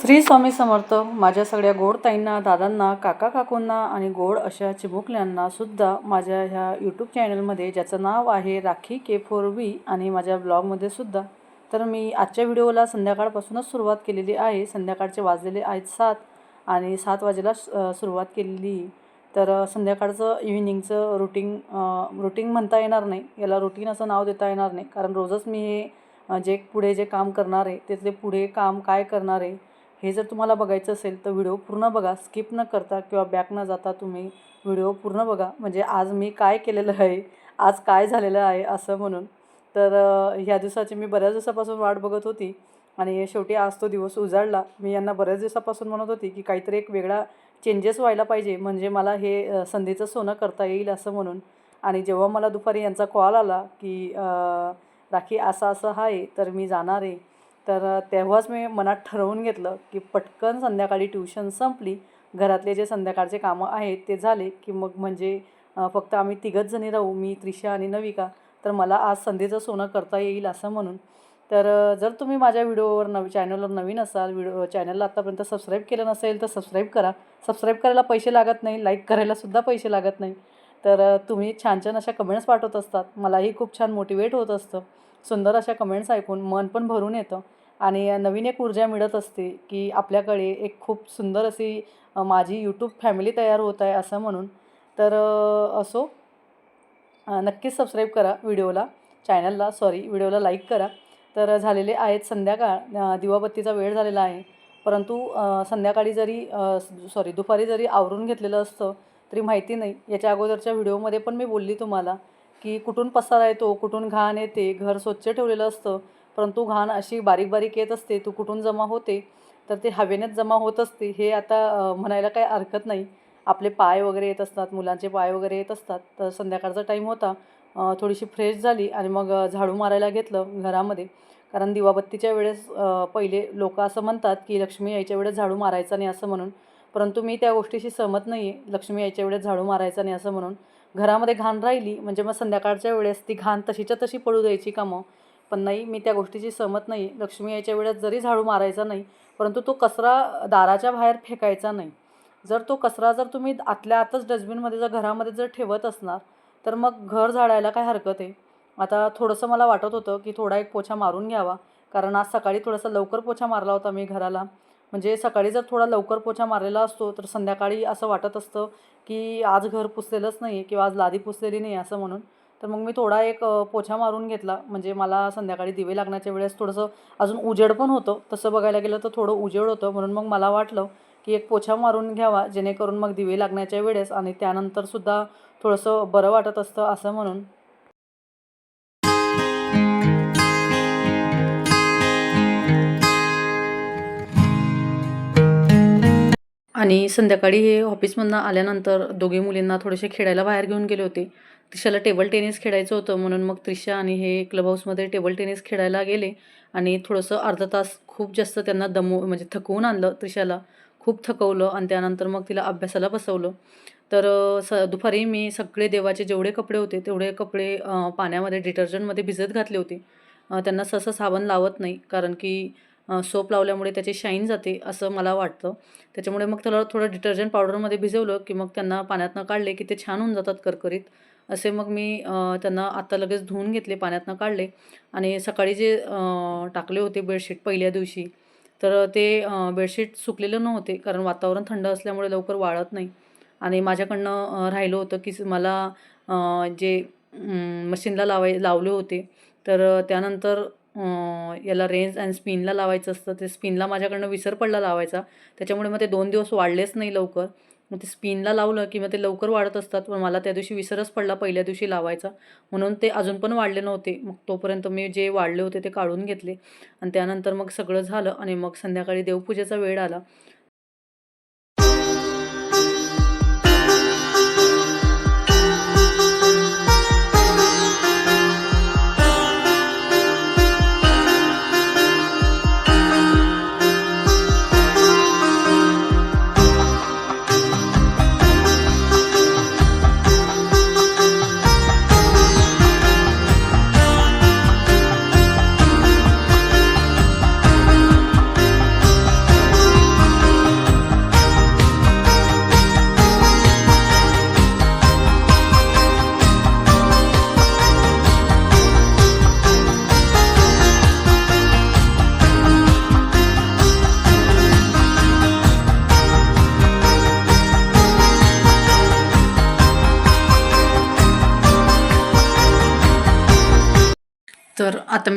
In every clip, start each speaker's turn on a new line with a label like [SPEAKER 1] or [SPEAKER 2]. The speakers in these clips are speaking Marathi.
[SPEAKER 1] श्री स्वामी समर्थ माझ्या सगळ्या गोड ताईंना दादांना काका काकूंना आणि गोड अशा चिमुकल्यांना सुद्धा माझ्या ह्या यूट्यूब चॅनलमध्ये ज्याचं नाव आहे राखी के फोर वी आणि माझ्या ब्लॉगमध्ये सुद्धा. तर मी आजच्या व्हिडिओला संध्याकाळपासूनच सुरुवात केलेली आहे. संध्याकाळचे वाजलेले आहेत सात आणि सात वाजेला सुरुवात केलेली. तर संध्याकाळचं इव्हिनिंगचं रुटीन रुटीन म्हणता येणार नाही. याला रुटीन असं नाव देता येणार नाही. कारण रोजच मी हे जे पुढे जे काम करणार आहे त्यातले पुढे काम काय करणार आहे हे जर तुम्हाला बघायचं असेल तर व्हिडिओ पूर्ण बघा स्किप न करता किंवा बॅक न जाता तुम्ही व्हिडिओ पूर्ण बघा. म्हणजे आज मी काय केलेलं आहे आज काय झालेलं आहे असं म्हणून. तर ह्या दिवसाची मी बऱ्याच दिवसापासून वाट बघत होती आणि शेवटी आज तो दिवस उजाडला. मी यांना बऱ्याच दिवसापासून म्हणत होती की काहीतरी एक वेगळा चेंजेस व्हायला पाहिजे. म्हणजे मला हे संधीचं सोनं करता येईल असं म्हणून. आणि जेव्हा मला दुपारी यांचा कॉल आला की राखी असं असं आहे तर मी जाणार आहे. तर तेव्हाच मी मनात ठरवून घेतलं की पटकन संध्याकाळी ट्युशन संपली. घरातले जे संध्याकाळचे कामं आहेत ते झाले की मग म्हणजे फक्त आम्ही तिघंच जणी राहू मी त्रिशा आणि नविका. तर मला आज संधीचं सोनं करता येईल असं म्हणून. तर जर तुम्ही माझ्या व्हिडिओवर नवी चॅनलवर नवीन असाल व्हिडिओ चॅनलला आत्तापर्यंत सबस्क्राईब केलं नसेल तर सबस्क्राईब करा. सबस्क्राईब करायला पैसे लागत नाही लाईक करायलासुद्धा पैसे लागत नाही. तर तुम्ही छान छान अशा कमेंट्स पाठवत असतात. मलाही खूप छान मोटिवेट होत असतं. सुंदर अशा कमेंट्स ऐकून मन पण भरून येतं. आणि नवीन एक ऊर्जा मिळत असते की आपल्याकडे एक खूप सुंदर अशी माझी यूट्यूब फॅमिली तयार होत आहे असं म्हणून. तर असो नक्कीच सबस्क्राईब करा व्हिडिओला चॅनलला सॉरी व्हिडिओला लाईक करा. तर झालेले आहेत संध्याकाळ दिवाबत्तीचा वेळ झालेला आहे. परंतु संध्याकाळी जरी सॉरी दुपारी जरी आवरून घेतलेलं असतं तरी माहिती नाही. याच्या अगोदरच्या व्हिडिओमध्ये पण मी बोलली तुम्हाला की कुठून पसारा येतो कुठून घाण येते घर स्वच्छ ठेवलेलं असतं. परंतु घाण अशी बारीक बारीक येत असते तू कुठून जमा होते तर ते हवेनेच जमा होत असते. हे आता म्हणायला काही हरकत नाही. आपले पाय वगैरे येत असतात मुलांचे पाय वगैरे येत असतात. तर संध्याकाळचा टाईम होता. थोडीशी फ्रेश झाली आणि मग झाडू मारायला घेतलं घरामध्ये. कारण दिवाबत्तीच्या वेळेस पहिले लोक असं म्हणतात की लक्ष्मी यायच्या वेळेस झाडू मारायचा नाही असं म्हणून. परंतु मी त्या गोष्टीशी सहमत नाही आहे लक्ष्मी यायच्या वेळेस झाडू मारायचा नाही असं म्हणून. घरामध्ये घाण राहिली म्हणजे मग संध्याकाळच्या वेळेस ती घाण तशीच्या तशी पडू द्यायची कामं. पण नाही मी त्या गोष्टीची सहमत नाही. लक्ष्मी यायच्या वेळेस जरी झाडू मारायचा नाही परंतु तो कचरा दाराच्या बाहेर फेकायचा नाही. जर तो कचरा जर तुम्ही आतल्या आतच डस्टबिनमध्ये जर घरामध्ये जर ठेवत असणार तर मग घर झाडायला काय हरकत आहे? आता थोडंसं मला वाटत होतं की थोडा एक पोछा मारून घ्यावा कारण आज सकाळी थोडासा लवकर पोछा मारला होता मी घराला. म्हणजे सकाळी जर थोडा लवकर पोछा मारलेला असतो तर संध्याकाळी असं वाटत असतं की आज घर पुसलेलंच नाही आहे किंवा आज लादी पुसलेली नाही असं म्हणून. तर मग मी थोडा एक पोछा मारून घेतला. म्हणजे मला संध्याकाळी दिवे लागण्याच्या वेळेस थोडंसं अजून उजेड पण होतं. तसं बघायला गेलं तर थोडं उजेड होतं. म्हणून मग मला वाटलं की एक पोछा मारून घ्यावा जेणेकरून मग दिवे लागण्याच्या वेळेस आणि त्यानंतरसुद्धा थोडंसं बरं वाटत असतं असं म्हणून. आणि संध्याकाळी हे ऑफिसमधनं आल्यानंतर दोघी मुलींना थोडेसे खेळायला बाहेर घेऊन गेले होते. त्रिशाला टेबल टेनिस खेळायचं होतं म्हणून मग त्रिशा आणि हे क्लब हाऊसमध्ये टेबल टेनिस खेळायला गेले. आणि थोडंसं अर्धा तास खूप जास्त त्यांना दमव म्हणजे थकवून आणलं त्रिशाला. खूप थकवलं आणि त्यानंतर मग तिला अभ्यासाला बसवलं. तर स दुपारी मी सगळे देवाचे जेवढे कपडे होते तेवढे कपडे पाण्यामध्ये डिटर्जंटमध्ये भिजत घातले होते. त्यांना सहसा साबण लावत नाही कारण की सोप लावल्यामुळे त्याची शाईन जाते असं मला वाटतं. त्याच्यामुळे मग त्याला थोडं डिटर्जंट पावडरमध्ये भिजवलं की मग त्यांना पाण्यातनं काढले की ते छान होऊन जातात करकरीत. असे मग मी त्यांना आत्ता लगेच धुवून घेतले पाण्यातनं काढले आणि सकाळी जे टाकले होते बेडशीट पहिल्या दिवशी तर ते बेडशीट सुकलेलं नव्हते कारण वातावरण थंड असल्यामुळे लवकर वाळत नाही. आणि माझ्याकडनं राहिलं होतं की मला जे मशीनला लावाय लावले होते तर त्यानंतर याला रेंज अँड स्पिनला लावायचं असतं. ते स्पिनला माझ्याकडनं विसर पडला लावायचा. त्याच्यामुळे मग ते दोन दिवस वाढलेच नाही लवकर. मग ते स्पिनला लावलं की मग ते लवकर वाढत असतात. पण मला त्या दिवशी विसरच पडला पहिल्या दिवशी लावायचा. म्हणून ते अजून पण वाढले नव्हते. मग तोपर्यंत मी जे वाढले होते ते काढून घेतले. आणि त्यानंतर मग सगळं झालं आणि मग संध्याकाळी देवपूजेचा वेळ आला.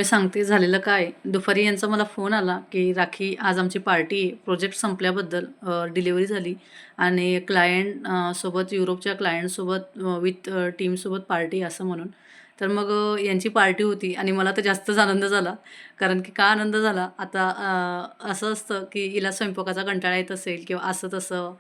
[SPEAKER 1] मी सांगते झालेलं काय. दुपारी यांचा मला फोन आला की राखी आज आमची पार्टी आहे. प्रोजेक्ट संपल्याबद्दल डिलिव्हरी झाली. आणि क्लायंट सोबत युरोपच्या क्लायंटसोबत विथ टीमसोबत पार्टी असं म्हणून. तर मग यांची पार्टी होती आणि मला तर जास्तच आनंद झाला. कारण की का आनंद झाला? आता असं असतं की हिला स्वयंपाकाचा कंटाळा येत असेल किंवा असं तसं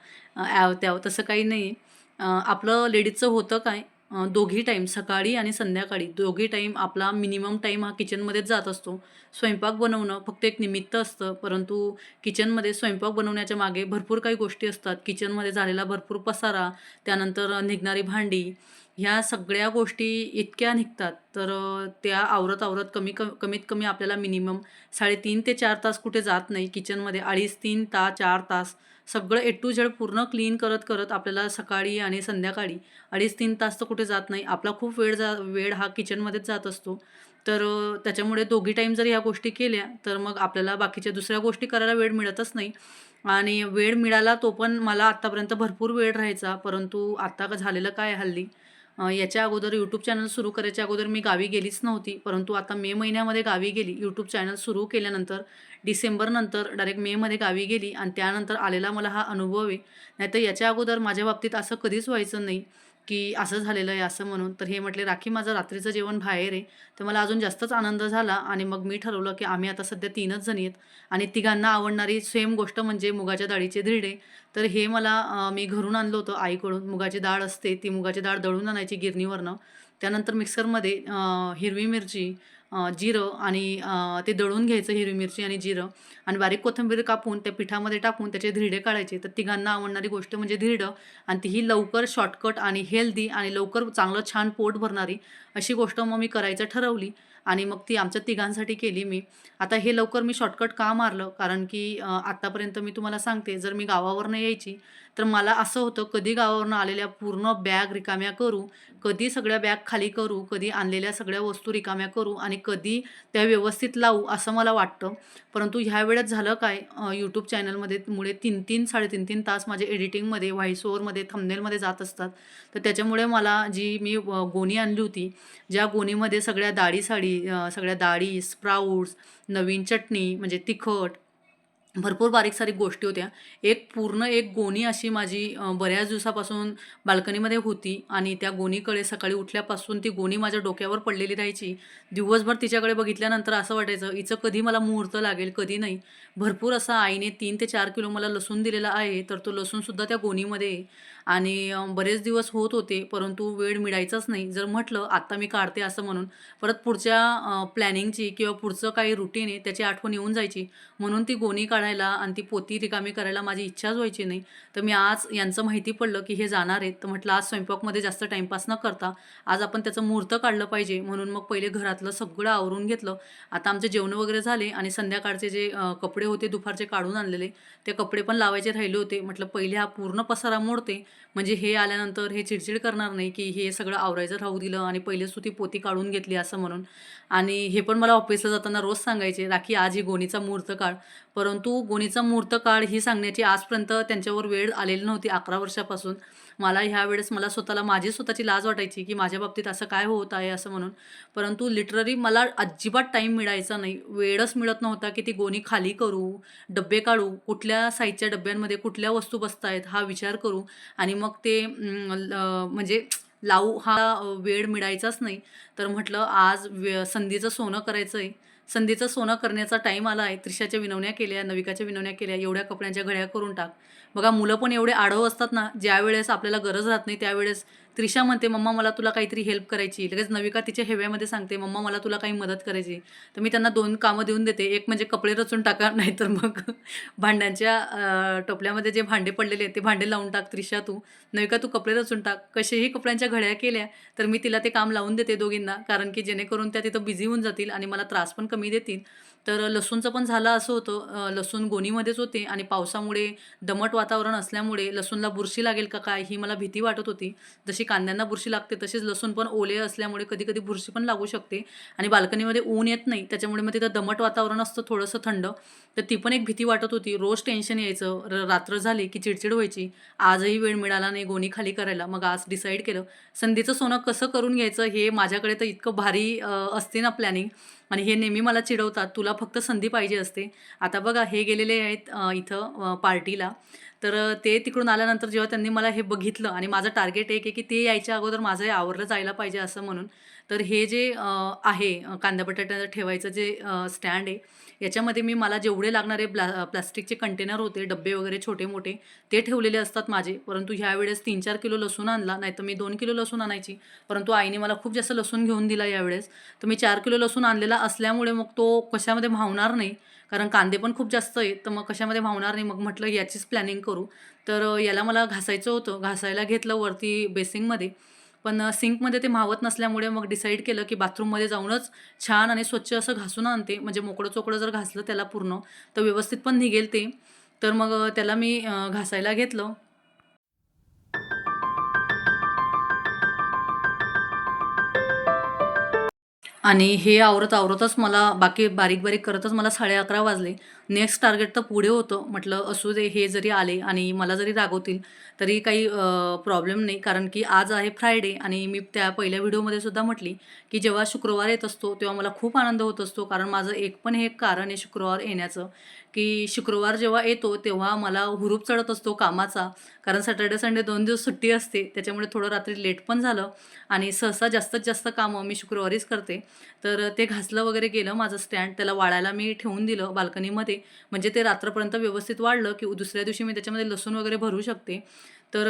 [SPEAKER 1] ॲव त्याव तसं काही नाही आपलं लेडीजचं होतं काय? दोघी टाईम सकाळी आणि संध्याकाळी. दोघी टाईम आपला मिनिमम टाईम हा किचनमध्येच जात असतो. स्वयंपाक बनवणं फक्त एक निमित्त असतं परंतु किचनमध्ये स्वयंपाक बनवण्याच्या मागे भरपूर काही गोष्टी असतात. किचनमध्ये झालेला भरपूर पसारा त्यानंतर निघणारी भांडी ह्या सगळ्या गोष्टी इतक्या निघतात तर त्या आवरत आवरत कमी क कमीत कमी आपल्याला मिनिमम साडेतीन ते चार तास कुठे जात नाही. किचनमध्ये अडीच तीन तास चार तास सगळं ए टू झेड पूर्ण क्लीन करत करत आपल्याला सकाळी आणि संध्याकाळी अडीच तीन तास तर कुठे जात नाही. आपला खूप वेळ जा वेळ हा किचनमध्येच जात असतो. तर त्याच्यामुळे दोघी टाईम जर ह्या गोष्टी केल्या तर मग आपल्याला बाकीच्या दुसऱ्या गोष्टी करायला वेळ मिळतच नाही. आणि वेळ मिळाला तो पण मला आत्तापर्यंत भरपूर वेळ राहायचा परंतु आत्ता का झालेलं काय हल्ली? याच्या अगोदर यूट्यूब चॅनल सुरू करायच्या अगोदर मी गावी गेलीच नव्हती. परंतु आता मे महिन्यामध्ये गावी गेली. यूट्यूब चॅनल सुरू केल्यानंतर डिसेंबरनंतर डायरेक्ट मेमध्ये गावी गेली आणि त्यानंतर आलेला मला हा अनुभव आहे. नाहीतर याच्या अगोदर माझ्या बाबतीत असं कधीच व्हायचं नाही. की असं झालेलं आहे असं म्हणून. तर हे म्हटले राखी माझं रात्रीचं जेवण बाहेर आहे. तर मला अजून जास्तच आनंद झाला आणि मग मी ठरवलं की आम्ही आता सध्या तीनच जणी आहेत आणि तिघांना आवडणारी सेम गोष्ट म्हणजे मुगाच्या डाळीचे धिरडे. तर हे मला मी घरून आणलं होतं आईकडून. मुगाची डाळ असते ती मुगाची डाळ दळून आणायची गिरणीवरनं. त्यानंतर मिक्सरमध्ये हिरवी मिरची जिरं आणि ते दळून घ्यायचं हिरवी मिरची आणि जिरं आणि बारीक कोथिंबीर कापून त्या पिठामध्ये टाकून त्याचे धिरडे काढायचे. तर तिघांना आवडणारी गोष्ट म्हणजे धिरडं आणि तीही लवकर शॉर्टकट आणि हेल्दी आणि लवकर चांगलं छान पोट भरणारी अशी गोष्ट मग मी करायचं ठरवली. आणि मग ती आमच्या तिघांसाठी केली मी. आता हे लवकर मी शॉर्टकट का मारलं? कारण की आत्तापर्यंत मी तुम्हाला सांगते जर मी गावावरनं यायची तर मला असं होतं कधी गावावरनं आलेल्या पूर्ण बॅग रिकाम्या करू कधी सगळ्या बॅग खाली करू कधी आणलेल्या सगळ्या वस्तू रिकाम्या करू आणि कधी त्या व्यवस्थित लावू असं मला वाटतं. परंतु ह्या वेळेत झालं काय? यूट्यूब चॅनलमध्ये मुळे तीन तीन साडेतीन तीन तास माझे एडिटिंगमध्ये व्हॉइस ओव्हरमध्ये थंबनेलमध्ये जात असतात. तर त्याच्यामुळे मला जी मी गोणी आणली होती ज्या गोणीमध्ये सगळ्या दाढी साडी डाळी सगळ्या डाळी स्प्राऊट्स नवीन चटणी म्हणजे तिखट भरपूर बारीक सारीक गोष्टी होत्या. एक पूर्ण एक गोणी अशी माझी बऱ्याच दिवसापासून बाल्कनीमध्ये होती आणि त्या गोणीकडे सकाळी उठल्यापासून ती गोणी माझ्या डोक्यावर पडलेली राहायची. दिवसभर तिच्याकडे बघितल्यानंतर असं वाटायचं हिचं कधी मला मुहूर्त लागेल कधी नाही? भरपूर असा आईने तीन ते चार किलो मला लसूण दिलेला आहे तर तो लसूणसुद्धा त्या गोणीमध्ये आणि बरेच दिवस होत होते परंतु वेळ मिळायचाच नाही. जर म्हटलं आत्ता मी काढते असं म्हणून परत पुढच्या प्लॅनिंगची किंवा पुढचं काही रुटीन आहे त्याची आठवण येऊन जायची. म्हणून ती गोणी काढायला आणि ती पोती रिकामी करायला माझी इच्छाच व्हायची नाही. तर मी आज यांचं माहिती पडलं की हे जाणार आहेत. तर म्हटलं आज स्वयंपाकमध्ये जास्त टाईमपास न करता आज आपण त्याचं मुहूर्त काढलं पाहिजे. म्हणून मग पहिले घरातलं सगळं आवरून घेतलं. आता आमचे जेवण वगैरे झाले आणि संध्याकाळचे जे कपडे होते दुपारचे काढून आणलेले ते कपडे पण लावायचे राहिले होते. म्हटलं पहिले हा पूर्ण पसारा मोडते म्हणजे हे आल्यानंतर हे चिडचिड करणार नाही की हे सगळं आवरायचं राहू दिलं आणि पहिलेच तू ती पोती काढून घेतली असं म्हणून. आणि हे पण मला ऑफिसला जाताना रोज सांगायचे राखी आज ही गोणीचा मुहूर्त काढ. परंतु गोणीचा मुहूर्त काळ ही सांगण्याची आजपर्यंत त्यांच्यावर वेळ आलेली नव्हती अकरा वर्षापासून. मला ह्या वेळेस मला स्वतःला माझी स्वतःची लाज वाटायची की माझ्या बाबतीत असं काय होत आहे असं म्हणून. परंतु लिटररी मला अजिबात टाईम मिळायचा नाही. वेळच मिळत नव्हता की ती गोणी खाली करू डब्बे काढू कुठल्या साईजच्या डब्यांमध्ये कुठल्या वस्तू बसत आहेत हा विचार करू आणि मग ते ल- म्हणजे लावू हा वेळ मिळायचाच नाही. तर म्हटलं आज वे संधीचं सोनं करायचं आहे संधीचं सोनं करण्याचा टाईम आला आहे. त्रिशाच्या विनवण्या केल्या नविकाच्या विनवण्या केल्या एवढ्या कपड्यांच्या घड्या करून टाक. बघा मुलं पण एवढे आढव असतात ना ज्या वेळेस आपल्याला गरज राहत नाही त्यावेळेस त्रिशा म्हणते मम्मा मला तुला काहीतरी हेल्प करायची. लगेच नविका तिच्या हेव्यामध्ये सांगते मम्मा मला तुला काही मदत करायची. तर मी त्यांना दोन कामं देऊन देते. एक म्हणजे कपडे रचून टाका नाहीतर मग भांड्यांच्या टोपल्यामध्ये जे भांडे पडलेले आहेत ते भांडे लावून टाक. त्रिशा तू नविका तू कपडे रचून टाक. कसेही कपड्यांच्या घड्या केल्या तर मी तिला ते काम लावून देते दोघींना कारण की जेणेकरून त्या तिथं बिझी होऊन जातील आणि मला त्रास पण कमी देतील. तर लसूणचं पण झालं असं होतं. लसूण गोणीमध्येच होते आणि पावसामुळे दमट वातावरण असल्यामुळे लसूणला बुरशी लागेल का काय ही मला भीती वाटत होती. जशी कांद्यांना बुरशी लागते तशीच लसूण पण ओले असल्यामुळे कधी कधी बुरशी पण लागू शकते आणि बाल्कनीमध्ये ऊन येत नाही त्याच्यामुळे मग तिथं दमट वातावरण असतं थोडंसं थंड. तर ती पण एक भीती वाटत होती. रोज टेन्शन यायचं. र रात्र झाली की चिडचिड व्हायची. आजही वेळ मिळाला नाही गोणी खाली करायला. मग आज डिसाईड केलं. संधीचं सोनं कसं करून घ्यायचं हे माझ्याकडे तर इतकं भारी असते ना प्लॅनिंग आणि हे नेहमी मला चिडवतात. तुला फक्त संधी पाहिजे असते. आता बघा हे गेलेले आहेत इथं पार्टीला. तर ते तिकडून आल्यानंतर जेव्हा त्यांनी मला हे बघितलं आणि माझं टार्गेट एक आहे की ते यायच्या अगोदर माझं हे आवरलं जायला पाहिजे असं म्हणून. तर हे जे आहे कांदा बटाटा ठेवायचं जे स्टँड आहे याच्यामध्ये मी मला जेवढे लागणारे प्ला प्लास्टिकचे कंटेनर होते डब्बे वगैरे छोटे मोठे ते ठेवलेले असतात माझे. परंतु ह्यावेळेस तीन चार किलो लसूण आणला नाही तर मी दोन किलो लसूण आणायची. परंतु आईने मला खूप जास्त लसूण घेऊन दिला यावेळेस तर मी चार किलो लसूण आणलेला असल्यामुळे मग तो कशामध्ये भावणार नाही कारण कांदे पण खूप जास्त आहेत. तर मग कशामध्ये भावणार नाही मग म्हटलं याचीच प्लॅनिंग करू. तर याला मला घासायचं होतं. घासायला घेतलं वरती बेसिंगमध्ये पण सिंकमध्ये ते मावत नसल्यामुळे मग डिसाईड केलं की बाथरूममध्ये जाऊनच छान आणि स्वच्छ असं घासून आणते. म्हणजे मोकळं चोकडं जर घासलं त्याला पूर्ण तर व्यवस्थित पण निघेल ते. तर मग त्याला मी घासायला घेतलं. आणि हे आवरत आवरतच मला बाकी बारीक बारीक करतच मला साडे अकरा वाजले. नेक्स्ट टार्गेट तर पुढे होतं. म्हटलं असू दे हे जरी आले आणि मला जरी रागवतील तरी काही प्रॉब्लेम नाही. कारण की आज आहे फ्रायडे आणि मी त्या पहिल्या व्हिडिओमध्ये सुद्धा म्हटली की जेव्हा शुक्रवार येत असतो तेव्हा मला खूप आनंद होत असतो. कारण माझं एक पण हे कारण आहे शुक्रवार येण्याचं. की शुक्रवार जेव्हा येतो तेव्हा मला हुरूप चढत असतो कामाचा. कारण सॅटर्डे संडे दोन दिवस सुट्टी असते त्याच्यामुळे थोडं रात्री लेट पण झालं. आणि सहसा जास्तीत जास्त कामं मी शुक्रवारीच करते. तर ते घासलं वगैरे गेलं माझं स्टँड त्याला वाळायला मी ठेवून दिलं बाल्कनीमध्ये. म्हणजे ते रात्रपर्यंत व्यवस्थित वाढलं की दुसऱ्या दिवशी मी त्याच्यामध्ये लसूण वगैरे भरू शकते. तर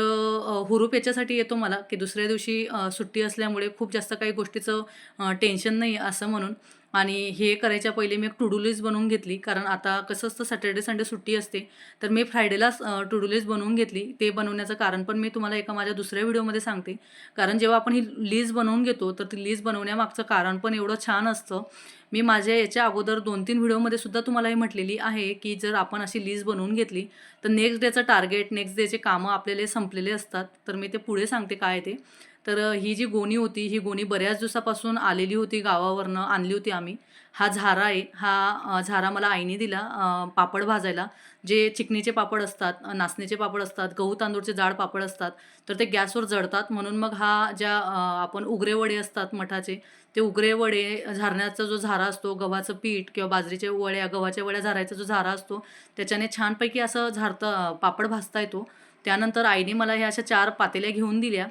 [SPEAKER 1] हुरूप याच्यासाठी येतो मला की दुसऱ्या दिवशी सुट्टी असल्यामुळे खूप जास्त काही गोष्टीचं टेन्शन नाही असं म्हणून. आणि हे करायच्या पहिले मी एक टू डू लिस्ट बनवून घेतली. कारण आता कसं असतं सॅटर्डे संडे सुट्टी असते. तर मी फ्रायडेलाच टू डू लिस्ट बनवून घेतली. ते बनवण्याचं कारण पण मी तुम्हाला एका माझ्या दुसऱ्या व्हिडिओमध्ये सांगते. कारण जेव्हा आपण ही लिस्ट बनवून घेतो तर ती लिस्ट बनवण्यामागचं कारण पण एवढं छान असतं. मी माझ्या याच्या अगोदर दोन तीन व्हिडिओमध्ये सुद्धा तुम्हाला हे म्हटलेली आहे की जर आपण अशी लिस्ट बनवून घेतली तर नेक्स्ट डेचं टार्गेट नेक्स्ट डेचे कामं आपल्याला संपलेले असतात. तर मी ते पुढे सांगते काय ते. तर ही जी गोणी होती ही गोणी बऱ्याच दिवसापासून आलेली होती गावावरनं आणली होती आम्ही. हा झारा आहे हा झारा मला आईने दिला पापड भाजायला. जे चिकनीचे पापड असतात नाचणीचे पापड असतात गहू तांदूळचे जाड पापड असतात तर ते गॅसवर जळतात. म्हणून मग हा ज्या आपण उगरे वडे असतात मठाचे ते उगरे वडे झारण्याचा जो झारा असतो गव्हाचं पीठ किंवा बाजरीच्या वड्या गव्हाच्या वड्या झारायचा जो झारा असतो त्याच्याने छानपैकी असं झारतं पापड भाजता येतो. त्यानंतर आईने मला ह्या अशा चार पातेल्या घेऊन दिल्या.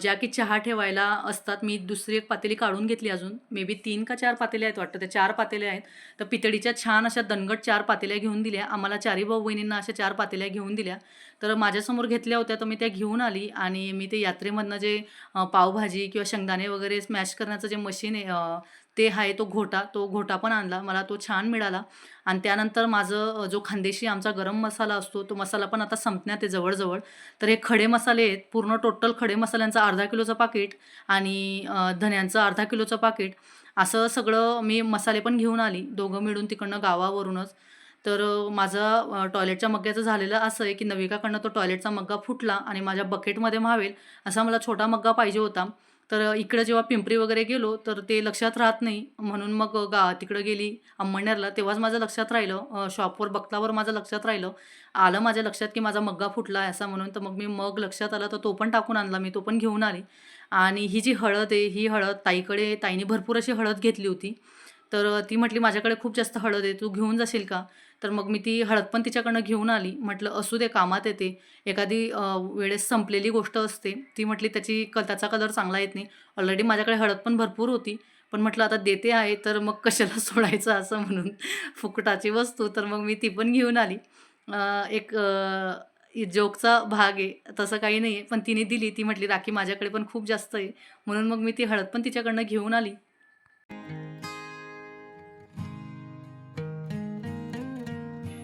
[SPEAKER 1] ज्या की चहा ठेवायला असतात. मी दुसरी एक पातेली काढून घेतली अजून. मे बी तीन का चार पातेल्या आहेत वाटतं. त्या चार पातेल्या आहेत. तर पितळीच्या छान अशा दणगट चार पातेल्या घेऊन दिल्या. आम्हाला चारही भाऊ बहिणींना अशा चार पातेल्या घेऊन दिल्या. तर माझ्यासमोर घेतल्या होत्या तर मी त्या घेऊन आली आणि मी ते यात्रेमधनं जे पावभाजी किंवा शेंगदाणे वगैरे स्मॅश करण्याचं जे मशीन आहे ते आहे तो घोटा तो घोटा पण आणला मला तो छान मिळाला. आणि त्यानंतर माझं जो खानदेशी आमचा गरम मसाला असतो तो मसाला पण आता संपण्यात आहे जवळजवळ. तर हे खडे मसाले आहेत पूर्ण टोटल खडे मसाल्यांचं अर्धा किलोचं पाकिट आणि धन्यांचं अर्धा किलोचं पाकिट. असं सगळं मी मसाले पण घेऊन आली दोघं मिळून तिकडनं गावावरूनच. तर माझं माझा टॉयलेटच्या मग्ग्याचं झालेलं असं आहे की नविकाकडनं तो टॉयलेटचा मग्गा फुटला आणि माझ्या बकेटमध्ये म्हावेल असा मला छोटा मग्गा पाहिजे होता. तर इकडं जेव्हा पिंपरी वगैरे गेलो तर ते लक्षात राहत नाही. म्हणून मग गा तिकडं गेली अंमळनेरला तेव्हाच माझं लक्षात राहिलं. शॉपवर बघतावर माझं लक्षात राहिलं. आलं माझ्या लक्षात की माझा मग्गा फुटला आहे असा म्हणून. तर मग मी मग लक्षात आलं तर तो पण टाकून आणला. मी तो पण घेऊन आली. आणि ही जी हळद आहे ही हळद ताईकडे ताईने भरपूर अशी हळद घेतली होती. तर ती म्हटली माझ्याकडे खूप जास्त हळद आहे. तू घेऊन जाशील का? तर मग मी ती हळद पण तिच्याकडनं घेऊन आली. म्हटलं असू दे कामात येते. एखादी वेळेस संपलेली गोष्ट असते. ती म्हटली त्याची क त्याचा कलर चांगला येत नाही. ऑलरेडी माझ्याकडे हळद पण भरपूर होती. पण म्हटलं आता देते आहे तर मग कशाला सोडायचं असं म्हणून फुकटाची वस्तू. तर मग मी ती पण घेऊन आली. एक जोकचा भाग आहे. तसं काही नाही आहे पण तिने दिली. ती म्हटली राखी माझ्याकडे पण खूप जास्त आहे. म्हणून मग मी ती हळद पण तिच्याकडनं घेऊन आली.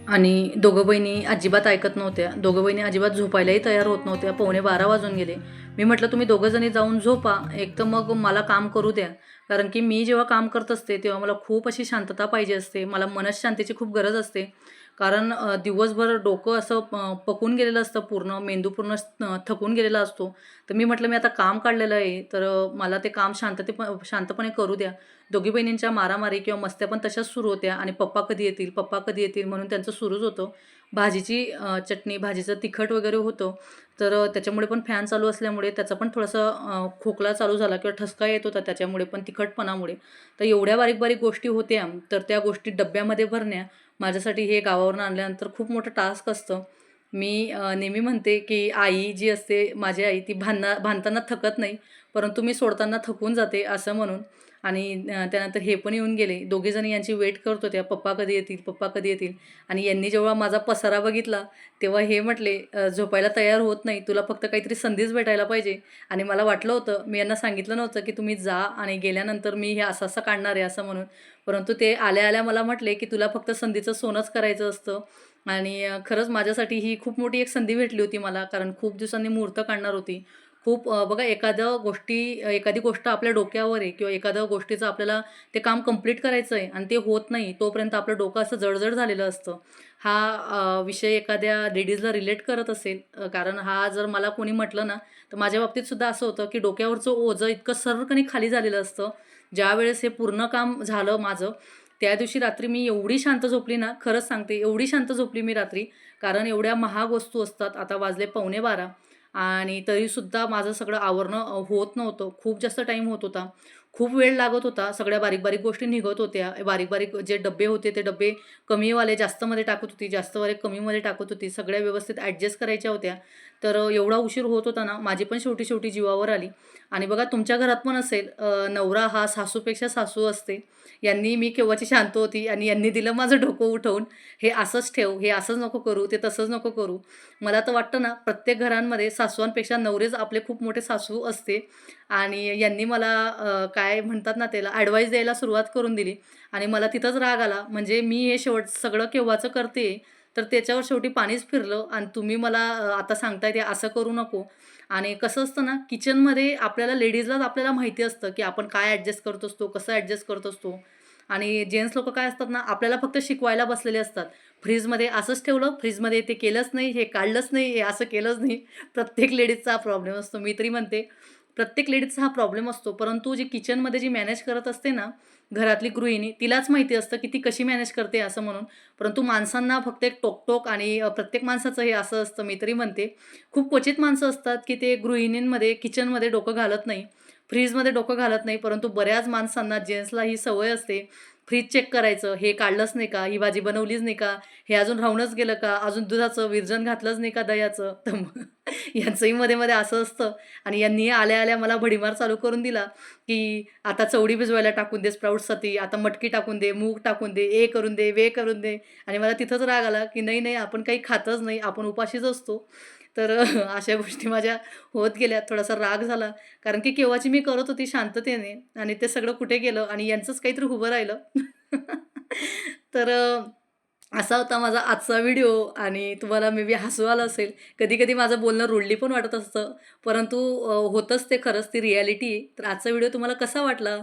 [SPEAKER 1] आणि दोघं बहिणी अजिबात ऐकत नव्हत्या. दोघं बहिणी अजिबात झोपायलाही तयार होत नव्हत्या. पावणे बारा वाजून गेले. मी म्हटलं तुम्ही दोघं जणी जाऊन झोपा. एक तर मग मला काम करू द्या. कारण की मी जेव्हा काम करत असते तेव्हा मला खूप अशी शांतता पाहिजे असते. मला मनशांतीची खूप गरज असते. कारण दिवसभर डोकं असं पकून गेलेलं असतं पूर्ण मेंदू पूर्ण थकून गेलेला असतो. तर मी म्हटलं मी आता काम काढलेलं आहे तर मला ते काम शांतते शांतपणे करू द्या. दोघी बहिणींच्या मारामारी किंवा मस्त्या पण तशाच सुरू होत्या आणि पप्पा कधी येतील पप्पा कधी येतील म्हणून त्यांचं सुरूच होतं. भाजीची चटणी भाजीचं तिखट वगैरे होतं. तर त्याच्यामुळे पण फॅन चालू असल्यामुळे त्याचा पण थोडासा खोकला चालू झाला किंवा ठसका येत होता त्याच्यामुळे पण तिखटपणामुळे. तर एवढ्या बारीक बारीक गोष्टी होत्या तर त्या गोष्टी डब्यामध्ये भरण्या. माझ्यासाठी हे गावावरून आणल्यानंतर खूप मोठं टास्क असतं. मी नेहमी म्हणते की आई जी असते माझी आई ती भांना भांडताना थकत नाही परंतु मी सोडताना थकून जाते असं म्हणून. आणि त्यानंतर हे पण येऊन गेले. दोघेजण यांची वेट करत होत्या. पप्पा कधी येतील? पप्पा कधी येतील? आणि यांनी जेव्हा माझा पसारा बघितला तेव्हा हे म्हटले झोपायला तयार होत नाही. तुला फक्त काहीतरी संधीच भेटायला पाहिजे. आणि मला वाटलं होतं मी यांना सांगितलं नव्हतं की तुम्ही जा आणि गेल्यानंतर मी हे असं असं काढणार आहे असं म्हणून. परंतु ते आल्या आल्या मला म्हटले की तुला फक्त संधीचं सोनंच करायचं असतं. आणि खरंच माझ्यासाठी ही खूप मोठी एक संधी भेटली होती मला कारण खूप दिवसांनी मुहूर्त काढणार होती. खूप बघा एखादं गोष्टी एखादी गोष्ट आपल्या डोक्यावर आहे किंवा एखादं गोष्टीचं आपल्याला ते काम कंप्लीट करायचं आहे आणि ते होत नाही तोपर्यंत आपलं डोकं असं जडजड झालेलं असतं. हा विषय एखाद्या लेडीजला रिलेट करत असेल कारण हा जर मला कोणी म्हटलं ना तर माझ्या बाबतीत सुद्धा असं होतं की डोक्यावरचं ओझं इतकं सर्वकणी खाली झालेलं असतं. ज्यावेळेस हे पूर्ण काम झालं माझं त्या दिवशी रात्री मी एवढी शांत झोपली ना खरंच सांगते एवढी शांत झोपली मी रात्री कारण एवढ्या महाग वस्तू असतात. आता वाजले पावणे बारा. आणि तरीसुद्धा माझं सगळं आवरणं होत नव्हतं. खूप जास्त टाईम होत होता. खूप वेळ लागत होता. सगळ्या बारीक बारीक गोष्टी निघत होत्या. बारीक बारीक जे डबे होते ते डबे कमीवाले जास्तमध्ये टाकत होती जास्तवाले कमीमध्ये टाकत होती. सगळ्या व्यवस्थित ॲडजस्ट करायच्या होत्या. तर एवढा उशीर होत होता ना माझी पण शेवटी शेवटी जीवावर आली. आणि बघा तुमच्या घरात पण असेल नवरा हा सासूपेक्षा सासू असते. यांनी मी केव्हाची शांत होती आणि यांनी दिलं माझं डोकं उठवून हे असंच ठेव हे असंच नको करू ते तसंच नको करू. मला तर वाटतं ना प्रत्येक घरांमध्ये सासूंपेक्षा नवरेच आपले खूप मोठे सासू असते. आणि यांनी मला काय म्हणतात ना त्याला ॲडवाईस द्यायला सुरुवात करून दिली. आणि मला तिथंच राग आला म्हणजे मी हे शेवट सगळं केव्हाचं करते तर त्याच्यावर शेवटी पाणीच फिरलं. आणि तुम्ही मला आता सांगताय ते असं करू नको. आणि कसं असतं ना किचनमध्ये आपल्याला लेडीजलाच आपल्याला माहिती असतं की आपण काय ॲडजस्ट करत असतो कसं ॲडजस्ट करत असतो. आणि जेंट्स लोक काय असतात ना आपल्याला फक्त शिकवायला बसलेले असतात. फ्रीजमध्ये असंच ठेवलं फ्रीजमध्ये ते केलंच नाही हे काढलंच नाही हे असं केलंच नाही. प्रत्येक लेडीजचा प्रॉब्लेम असतो. मी तरी म्हणते प्रत्येक लेडीजचा हा प्रॉब्लेम असतो. परंतु जी किचनमध्ये जी मॅनेज करत असते ना घरातली गृहिणी तिलाच माहिती असतं की ती कशी मॅनेज करते असं म्हणून. परंतु माणसांना फक्त एक टोकटोक आणि प्रत्येक माणसाचं हे असं असतं मी तरी म्हणते. खूप क्वचित माणसं असतात की ते गृहिणींमध्ये किचनमध्ये डोकं घालत नाही. फ्रीजमध्ये डोकं घालत नाही. परंतु बऱ्याच माणसांना जेंट्सला ही सवय असते. फ्रीज चेक करायचं हे काढलंच नाही का? ही भाजी बनवलीच नाही का? हे अजून राहूनच गेलं का? अजून दुधाचं विरजन घातलंच नाही का दह्याचं? तर मग यांचंही मध्ये मध्ये असं असतं. आणि यांनी आल्या आल्या मला भडीमार चालू करून दिला की आता चवडी भिजवायला टाकून दे स्प्राऊटसाठी आता मटकी टाकून दे मूग टाकून दे ए करून दे वे करून दे. आणि मला तिथंच राग आला की नाही नाही आपण काही खातच नाही आपण उपाशीच असतो. तर अशा गोष्टी माझ्या होत गेल्या थोडासा राग झाला. कारण की केव्हाची मी करत होती शांततेने आणि ते सगळं कुठे गेलं आणि यांचंच काहीतरी उभं राहिलं. तर असा होता माझा आजचा व्हिडिओ आणि तुम्हाला मे बी हसू आलं असेल. कधी कधी माझं बोलणं रुडली पण वाटत असतं. परंतु होतंच ते खरंच ती रियालिटी तर आजचा व्हिडिओ तुम्हाला कसा वाटला?